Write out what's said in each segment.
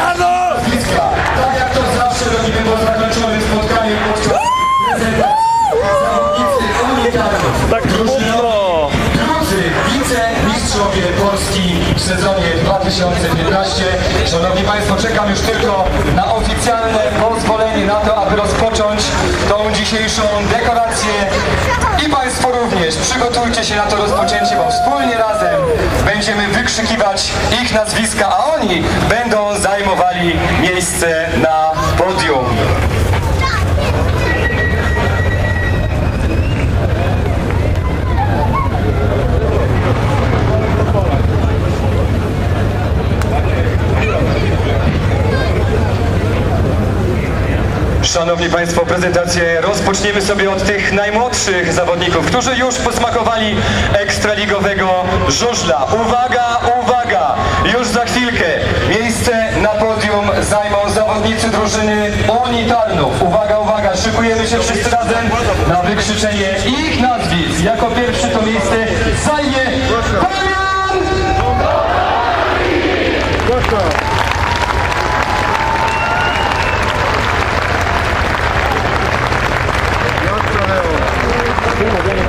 Tarnów! Tak jak to zawsze robimy po zakończonym spotkaniu podczas prezentacji. Tak smutno! Drodzy wicemistrzowie Polski w sezonie 2015. Szanowni Państwo, czekam już tylko na oficjalne pozwolenie na to, aby rozpocząć tą dzisiejszą dekorację. I Państwo również przygotujcie się na to rozpoczęcie, bo wspólnie razem będziemy wykrzykiwać ich nazwiska, a oni będą zajmowali miejsce na podium. Szanowni Państwo, prezentację rozpoczniemy sobie od tych najmłodszych zawodników, którzy już posmakowali ekstraligowego żużla. Uwaga, uwaga! Już za chwilkę miejsce na podium zajmą zawodnicy drużyny Unii. Uwaga, uwaga, szykujemy się wszyscy razem na wykrzyczenie ich nazwisk. Jako pierwszy to miejsce zajmie Damian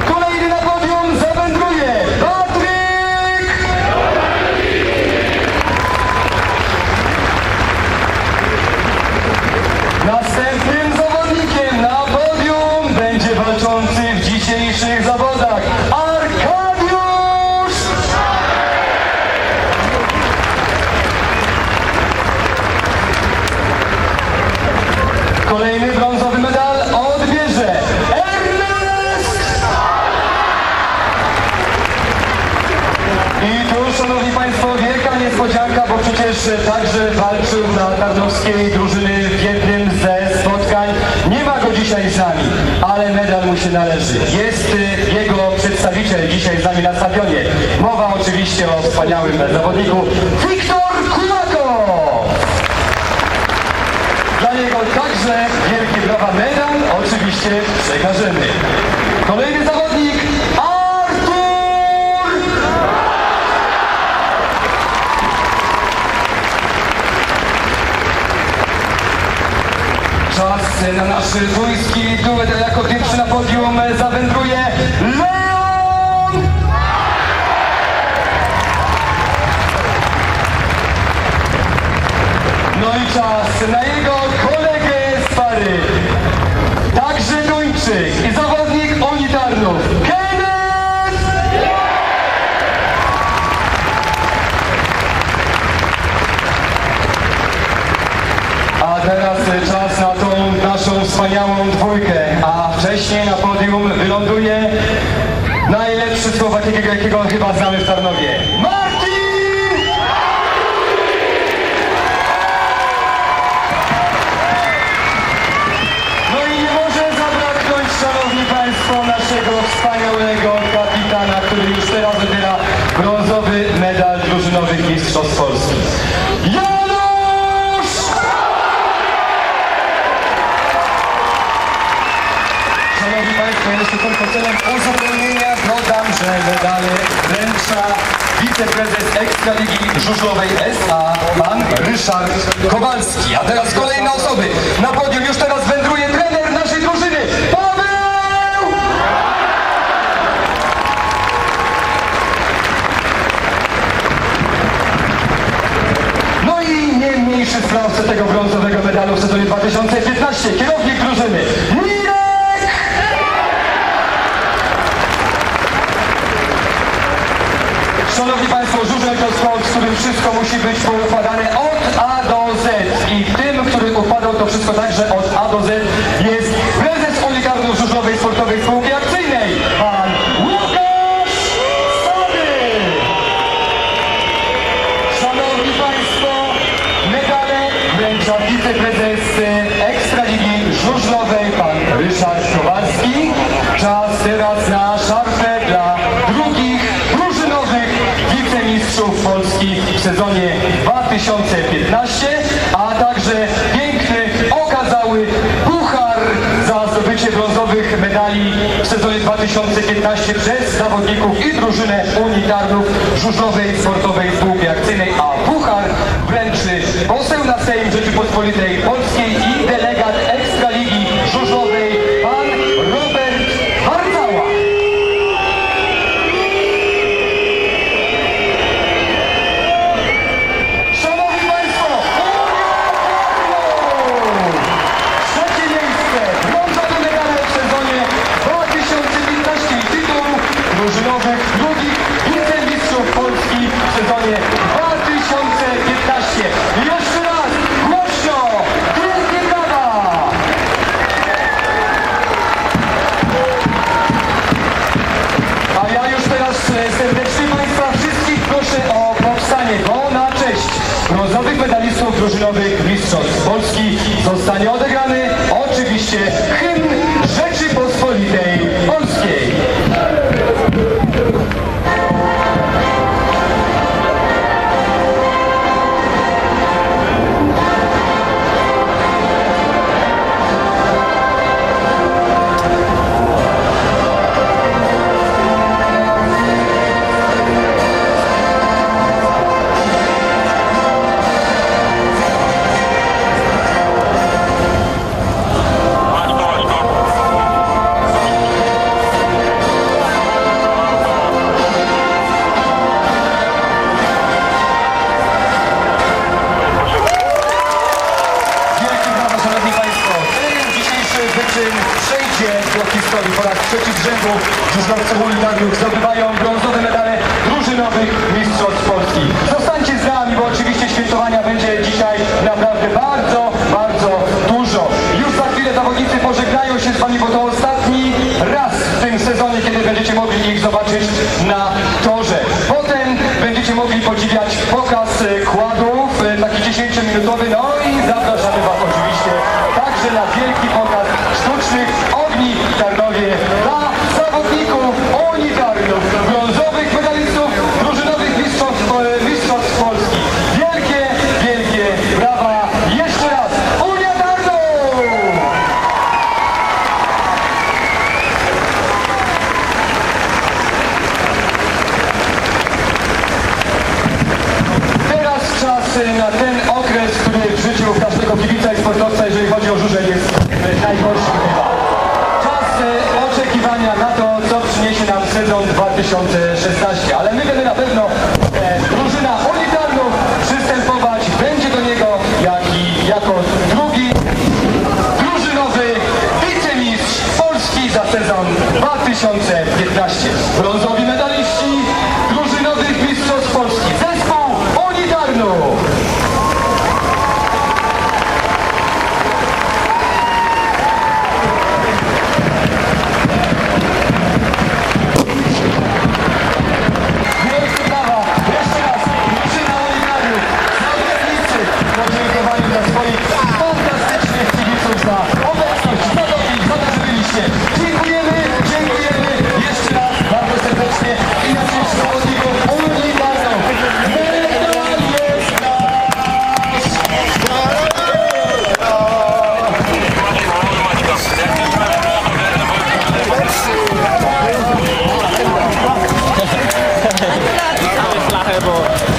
Kolejny na podium zawędruje Patryk! Następnym zawodnikiem na podium będzie walczący w dzisiejszych zawodach Arkadiusz! Kolejny brązowy medal odbierze Ernest! I tu, szanowni państwo, wielka przecież także walczył dla tarnowskiej drużyny w jednym ze spotkań. Nie ma go dzisiaj z nami, ale medal mu się należy. Jest jego przedstawiciel dzisiaj z nami na stadionie. Mowa oczywiście o wspaniałym zawodniku Wiktor Kulako! Dla niego także wielkie brawa medal oczywiście przekażemy. Kolejny Duński duet, jako pierwszy na podium zawędruje Leon! No i czas na jego kolegę z pary. Także Duńczyk i zawodnik Unitarnów. Kenneth! A teraz czas na tą naszą wspaniałą dwójkę. A wcześniej na podium wyląduje jakiego, jakiego chyba znamy w Tarnowie. Martin! No i nie może zabraknąć, szanowni państwo, naszego wspaniałego kapitana, który już teraz odbiera brązowy medal drużynowych mistrzostw Polski. Janusz! Szanowni Państwo, jeszcze tylko celem uzupełnienia dodam, że medale wręcza wiceprezes Ekstraligi Żużlowej SA, pan Ryszard Kowalski. A teraz kolejne osoby. Na podium już teraz wędruje trener naszej drużyny, Paweł! No i nie mniejszy sprawca tego brązowego medalu w sezonie 2015, kierownik drużyny, Mirek! Szanowni Państwo, żużel to sport, w którym wszystko musi być poukładane od A do Z. I tym, który układał to wszystko także od A do Z jest prezes Unikarnów Żużlowej Sportowej Spółki Akcyjnej, pan Łukasz Stady! Szanowni Państwo, medale wręcza wiceprezes Ekstraligi Żużlowej, pan Ryszard Kowalski. Czas teraz na szarfę dla drugich drużynowych wicemistrzów Polski w sezonie 2015, w sezonie 2015 przez zawodników i drużynę Unii Tarnów Żużlowej Sportowej Spółki Akcyjnej, a puchar wręczy poseł na Sejm Rzeczypospolitej Polskiej i delegat Ekstraligi Żużlowej drużynowych mistrzostw Polski. Dziślowcy Huliganiów zdobywają brązowe medale drużynowych Mistrzostw Polski. Zostańcie z nami, bo oczywiście świętowania będzie dzisiaj naprawdę bardzo ever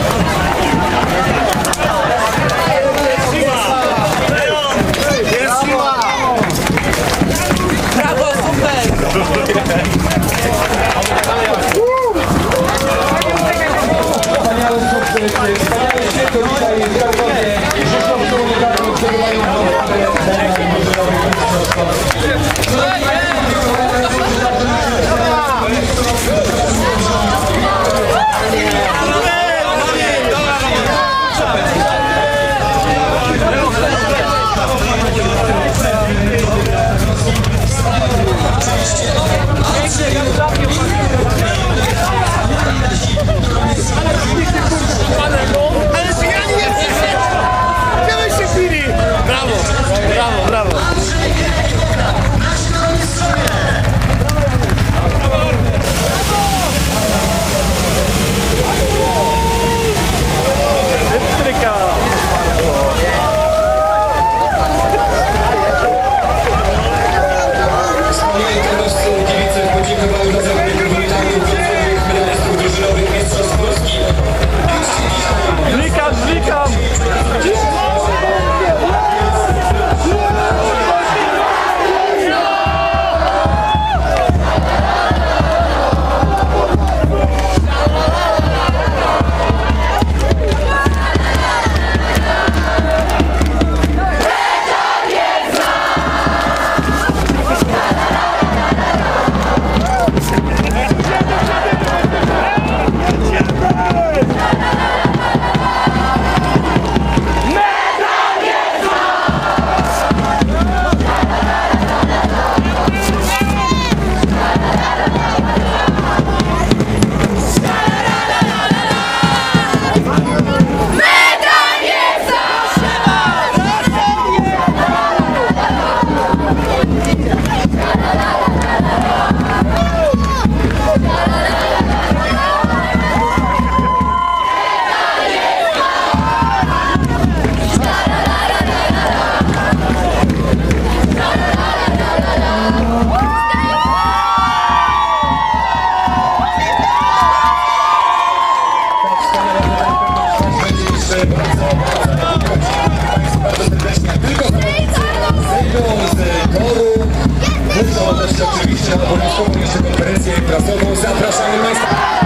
naszą konferencję prasową. Zapraszamy Państwa.